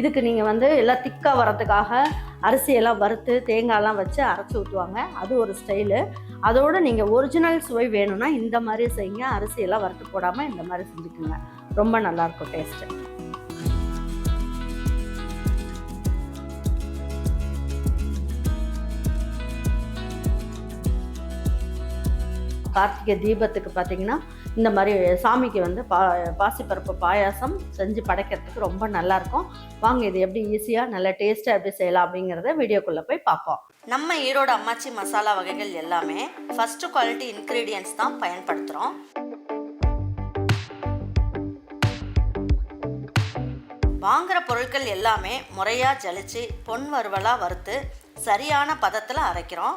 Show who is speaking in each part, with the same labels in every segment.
Speaker 1: இதுக்கு நீங்கள் வந்து எல்லாம் திக்காக வரத்துக்காக அரிசியெல்லாம் வறுத்து தேங்காயெல்லாம் வச்சு அரைச்சி ஊற்றுவாங்க அது ஒரு ஸ்டைலு. அதோட நீங்கள் ஒரிஜினல் சுவை வேணும்னா இந்த மாதிரி செய்யுங்க. அரிசியெல்லாம் வறுத்து போடாமல் இந்த மாதிரி செஞ்சுக்கோங்க. ரொம்ப நல்லாயிருக்கும் டேஸ்ட்டு கார்த்திகை தீபத்துக்கு பார்த்தீங்கன்னா இந்த மாதிரி சாமிக்கு வந்து பா பாசிப்பருப்பு பாயாசம் செஞ்சு படைக்கிறதுக்கு ரொம்ப நல்லாயிருக்கும். வாங்க இது எப்படி ஈஸியாக நல்ல டேஸ்ட்டாக எப்படி செய்யலாம் அப்படிங்கிறத வீடியோக்குள்ளே போய் பார்ப்போம்.
Speaker 2: நம்ம ஈரோடு அம்மாச்சி மசாலா வகைகள் எல்லாமே ஃபஸ்ட்டு குவாலிட்டி இன்க்ரீடியன்ஸ் தான் பயன்படுத்துகிறோம் வாங்குற பொருட்கள் எல்லாமே முறையாக ஜலிச்சு பொன் வறுவலாக வறுத்து சரியான பதத்தில் அரைக்கிறோம்.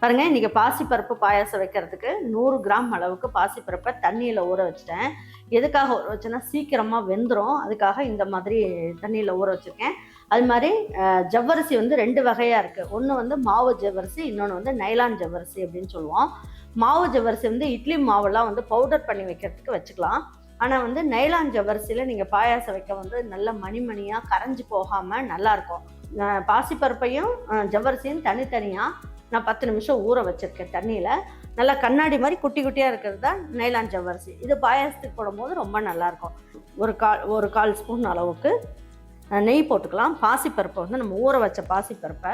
Speaker 1: பாருங்க இன்றைக்கி பாசிப்பருப்பு பாயாசம் வைக்கிறதுக்கு நூறு கிராம் அளவுக்கு பாசிப்பருப்பை தண்ணியில் ஊற வச்சுட்டேன். எதுக்காக ஊற வச்சேன்னா சீக்கிரமாக வெந்துடும் அதுக்காக இந்த மாதிரி தண்ணியில் ஊற வச்சுருக்கேன். அது மாதிரி ஜவ்வரிசி வந்து ரெண்டு வகையாக இருக்குது ஒன்று வந்து மாவு ஜவ்வரிசி இன்னொன்று வந்து நைலான் ஜவ்வரிசி அப்படின்னு சொல்லுவோம். மாவு ஜவ்வரிசி வந்து இட்லி மாவெல்லாம் வந்து பவுடர் பண்ணி வைக்கிறதுக்கு வச்சுக்கலாம். ஆனால் வந்து நைலான் ஜவ்வரிசியில் நீங்கள் பாயாசம் வைக்க வந்து நல்ல மணிமணியாக கரைஞ்சி போகாமல் நல்லாயிருக்கும் பாசிப்பருப்பையும் ஜவ்வரிசியும் தனித்தனியாக நான் பத்து நிமிஷம் ஊற வச்சுருக்கேன் தண்ணியில். நல்லா கண்ணாடி மாதிரி குட்டி குட்டியாக இருக்கிறது தான் நைலான் ஜவ்வரிசி. இது பாயாசத்துக்கு போடும்போது ரொம்ப நல்லாயிருக்கும் ஒரு கால் ஒரு கால் ஸ்பூன் அளவுக்கு. நெய் போட்டுக்கலாம். பாசிப்பருப்பை வந்து நம்ம ஊற வச்ச பாசிப்பருப்பை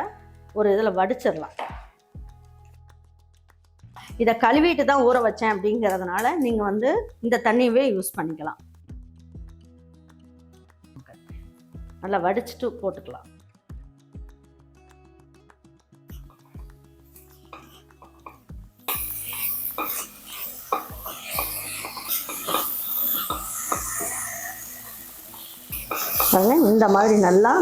Speaker 1: ஒரு இதில் வடிச்சிடலாம். இதை கழுவிட்டு தான் ஊற வச்சேன் அப்படிங்கிறதுனால நீங்கள் வந்து இந்த தண்ணியவே யூஸ் பண்ணிக்கலாம். நல்லா வடிச்சிட்டு போட்டுக்கலாம். இந்த மாதிரி நல்லா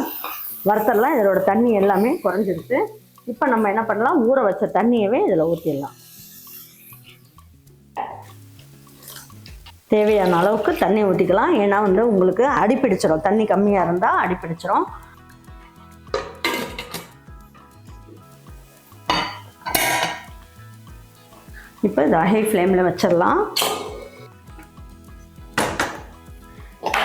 Speaker 1: வறுத்தரலாம் இதோட தண்ணி எல்லாமே குறைஞ்சிருச்சு. இப்போ நம்ம என்ன பண்ணலாம்? ஊற வச்ச தண்ணியவே இதில் ஊற்றிடலாம் தேவையான அளவுக்கு தண்ணி ஊற்றிக்கலாம் ஏன்னா வந்து உங்களுக்கு அடிப்பிடிச்சிடும் தண்ணி கம்மியாக இருந்தால் அடிப்பிடிச்சிடும் இப்போ இதை ஹை ஃப்ளேமில் வச்சிடலாம்.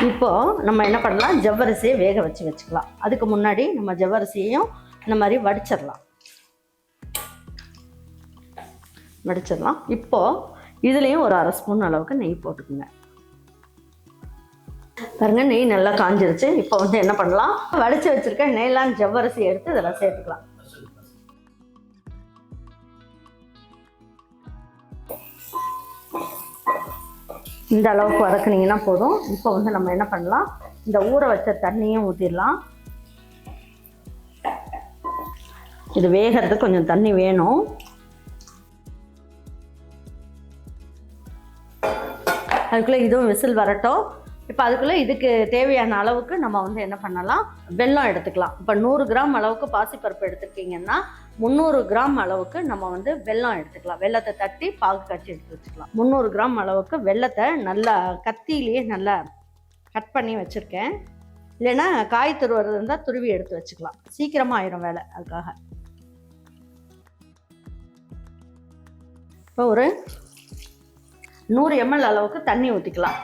Speaker 1: இப்போது நம்ம என்ன பண்ணலாம்? ஜவ்வரிசியை வேக வச்சு வச்சுக்கலாம். அதுக்கு முன்னாடி நம்ம ஜவ்வரிசியையும் இந்த மாதிரி வடிச்சிடலாம். வடிச்சிடலாம். இப்போது இதுலேயும் ஒரு அரை ஸ்பூன் அளவுக்கு நெய் போட்டுக்குங்க. பாருங்க நெய் நல்லா காஞ்சிருச்சு. இப்போ வந்து என்ன பண்ணலாம்? வடிச்சு வச்சுருக்க நெய்லான் ஜவ்வரிசி எடுத்து இதெல்லாம் சேர்த்துக்கலாம். இந்த அளவுக்கு வதக்குனீங்கன்னா போதும். இப்போ வந்து நம்ம என்ன பண்ணலாம்? இந்த ஊற வச்ச தண்ணியும் ஊற்றிடலாம் இது வேகிறதுக்கு கொஞ்சம் தண்ணி வேணும். அதுக்குள்ளே இதுவும் விசில் வரட்டும். இப்போ அதுக்குள்ளே இதுக்கு தேவையான அளவுக்கு நம்ம வந்து என்ன பண்ணலாம்? வெல்லம் எடுத்துக்கலாம். இப்போ நூறு கிராம் அளவுக்கு பாசிப்பருப்பு எடுத்துருக்கீங்கன்னா முந்நூறு கிராம் அளவுக்கு நம்ம வந்து வெல்லம் எடுத்துக்கலாம். வெல்லத்தை தட்டி பாகு காய்ச்சி எடுத்து வச்சுக்கலாம். முந்நூறு கிராம் அளவுக்கு வெல்லத்தை நல்லா கத்தியிலேயே நல்லா கட் பண்ணி வச்சுருக்கேன். இல்லைன்னா காய் துருவுறது இருந்தால் துருவி எடுத்து வச்சுக்கலாம். சீக்கிரமாக ஆயிரும் வேலை அதுக்காக. இப்போ ஒரு நூறு எம்எல் அளவுக்கு தண்ணி ஊற்றிக்கலாம்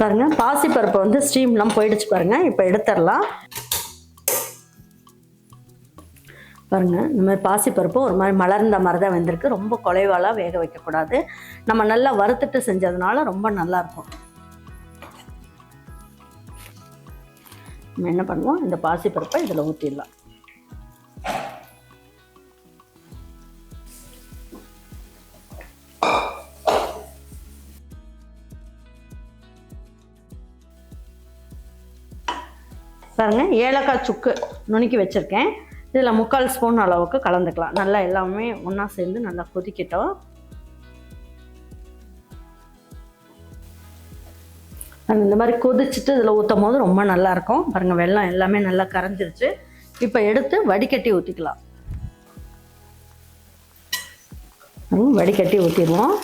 Speaker 1: பாருங்கள் பாசிப்பருப்பு வந்து ஸ்டீம்லாம் போயிடுச்சு பாருங்கள் இப்போ எடுத்துடலாம். பாருங்க இந்த மாதிரி பாசிப்பருப்பு ஒரு மாதிரி மலர்ந்த மாதிரி தான் வெந்திருக்கு. ரொம்ப குலைவாலாம் வேக வைக்கக்கூடாது. நம்ம நல்லா வறுத்துட்டு செஞ்சதுனால ரொம்ப நல்லாயிருக்கும். நம்ம என்ன பண்ணுவோம் இந்த பாசிப்பருப்பை இதில் ஊற்றிடலாம் பாருங்கள் ஏலக்காய் சுக்கு நுணுக்கி வச்சுருக்கேன். இதில் முக்கால் ஸ்பூன் அளவுக்கு கலந்துக்கலாம். நல்லா எல்லாமே ஒன்றா சேர்ந்து நல்லா கொதிக்கட்டும். இந்த மாதிரி கொதிச்சுட்டு இதில் ஊற்றும் போது ரொம்ப நல்லாயிருக்கும் பாருங்கள் வெள்ளம் எல்லாமே நல்லா கரைஞ்சிருச்சு. இப்போ எடுத்து வடிகட்டி ஊற்றிக்கலாம் வடிகட்டி ஊற்றிடுவோம்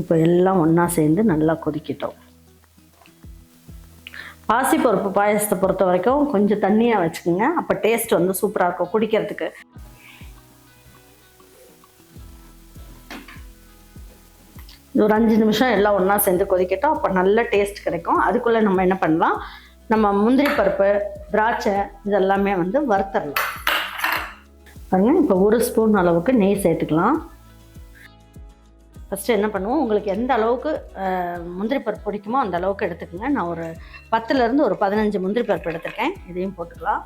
Speaker 1: இப்போ எல்லாம் ஒன்றா சேர்ந்து நல்லா கொதிக்கிட்டோம். பாசிப்பருப்பு பாயசத்தை பொறுத்த வரைக்கும் கொஞ்சம் தண்ணியாக வச்சுக்கோங்க. அப்போ டேஸ்ட் வந்து சூப்பராக இருக்கும் குடிக்கிறதுக்கு. ஒரு அஞ்சு நிமிஷம் எல்லாம் ஒன்றா சேர்ந்து கொதிக்கட்டும். அப்போ நல்ல டேஸ்ட் கிடைக்கும். அதுக்குள்ளே நம்ம என்ன பண்ணலாம்? நம்ம முந்திரி பருப்பு திராட்சை இதெல்லாமே வந்து வறுத்தரலாம். பாருங்கள் இப்போ ஒரு ஸ்பூன் அளவுக்கு நெய் சேர்த்துக்கலாம். ஃபஸ்ட்டு என்ன பண்ணுவோம்? உங்களுக்கு எந்த அளவுக்கு முந்திரி பருப்பு பிடிக்குமோ அந்த அளவுக்கு எடுத்துக்கோங்க. நான் ஒரு பத்துலேருந்து ஒரு பதினஞ்சு முந்திரி பருப்பு எடுத்திருக்கேன். இதையும் போட்டுக்கலாம்.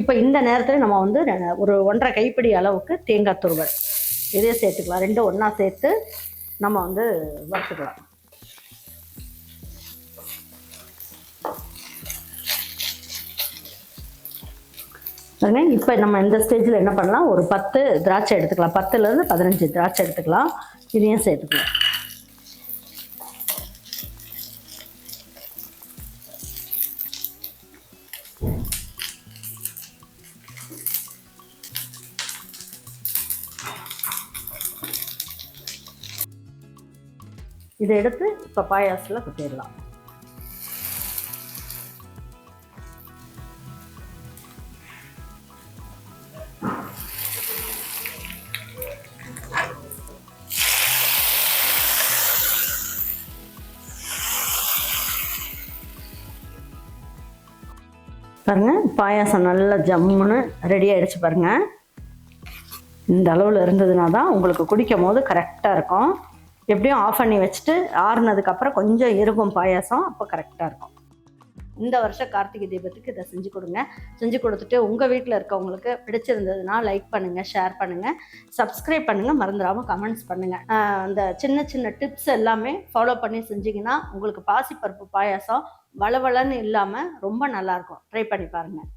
Speaker 1: இப்போ இந்த நேரத்தில் நம்ம வந்து ஒரு ஒன்றரை கைப்பிடி அளவுக்கு தேங்காய் துருவல். இதையும் சேர்த்துக்கலாம். ரெண்டும் ஒன்றா சேர்த்து நம்ம வந்து வறுத்துக்கலாம். பாருங்க இப்போ நம்ம இந்த ஸ்டேஜில் என்ன பண்ணலாம்? ஒரு பத்து திராட்சை எடுத்துக்கலாம். பத்துலேருந்து பதினஞ்சு திராட்சை எடுத்துக்கலாம். இதையும் சேர்த்துக்கலாம். இதை எடுத்து இப்போ பாயாசத்தில் கொட்டிடலாம். பாருங்கள் பாயாசம் நல்லா ஜம்முன்னு ரெடி ஆகிடுச்சு பாருங்கள் இந்த அளவில் இருந்ததுனா தான் உங்களுக்கு குடிக்கும் போது கரெக்டாக இருக்கும். எப்படியும் ஆஃப் பண்ணி வச்சுட்டு ஆறுனதுக்கப்புறம் கொஞ்சம் இருக்கும் பாயாசம் அப்போ கரெக்டாக இருக்கும். இந்த வருஷம் கார்த்திகை தீபத்துக்கு இதை செஞ்சு கொடுங்க. செஞ்சு கொடுத்துட்டு உங்கள் வீட்டில் இருக்கவங்களுக்கு பிடிச்சிருந்ததுன்னா லைக் பண்ணுங்கள் ஷேர் பண்ணுங்கள் சப்ஸ்கிரைப் பண்ணுங்கள் மறந்துடாமல் கமெண்ட்ஸ் பண்ணுங்கள் அந்த சின்ன சின்ன டிப்ஸ் எல்லாமே ஃபாலோ பண்ணி செஞ்சிங்கன்னா உங்களுக்கு பாசிப்பருப்பு பாயாசம் வளவளன்னு இல்லாமல் ரொம்ப நல்லாயிருக்கும் ட்ரை பண்ணி பாருங்கள்